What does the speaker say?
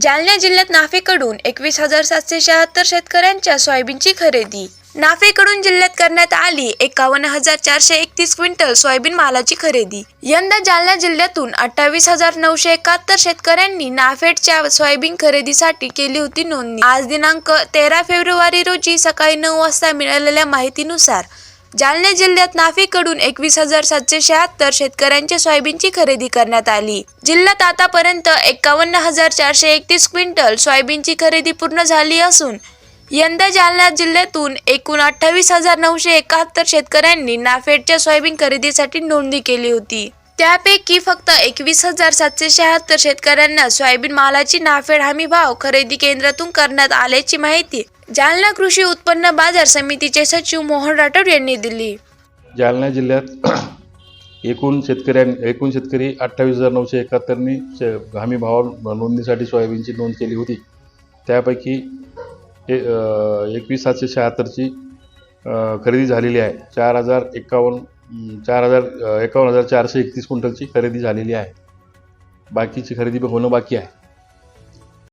जालना जिल्ह्यात नाफेकडून एकवीस हजार सातशे शहात्तर शेतकऱ्यांच्या सोयाबीनची खरेदी. नाफेकडून जिल्ह्यात करण्यात आली एकावन्न हजार चारशे एकतीस क्विंटल सोयाबीन मालाची खरेदी. यंदा जालना जिल्ह्यातून अठ्ठावीस हजार नऊशे एकाहत्तर शेतकऱ्यांनी नाफेडच्या सोयाबीन खरेदीसाठी केली होती नोंदणी. आज दिनांक तेरा फेब्रुवारी रोजी सकाळी नऊ वाजता मिळालेल्या माहितीनुसार जालना जिल्ह्यात नाफेकडून एकवीस हजार सातशे शहात्तर शेतकऱ्यांच्या सोयाबीनची खरेदी करण्यात आली. जिल्ह्यात आतापर्यंत एकावन्न हजार चारशे एकतीस क्विंटल सोयाबीनची खरेदी पूर्ण झाली असून यंदा जालना जिल्ह्यातून एकूण अठ्ठावीस हजार नऊशे एकाहत्तर शेतकऱ्यांनी नाफेडच्या सोयाबीन खरेदीसाठी नोंदणी केली होती. त्यापैकी फक्त एकवीस हजार सातशे शहात्तर शेतकऱ्यांना सोयाबीन मालाची नाफेड हमी भाव खरेदी केंद्रातून करण्यात आल्याची माहिती जालना कृषी उत्पन्न बाजार समितीचे सचिव मोहन राठोड यांनी दिली. जालना जिल्ह्यात एकूण शेतकऱ्यां एकूण शेतकरी अठ्ठावीस हजार नऊशे एकाहत्तरनी हमी भावा नोंदणीसाठी सोयाबीनची नोंद केली होती. त्यापैकी ए एकवीस सातशे शहात्तरची खरेदी झालेली आहे. चार हजार एकावन्न चार हजार एकावन्न हजार चारशे एकतीस क्विंटलची खरेदी झालेली आहे. बाकीची खरेदी होणं बाकी आहे.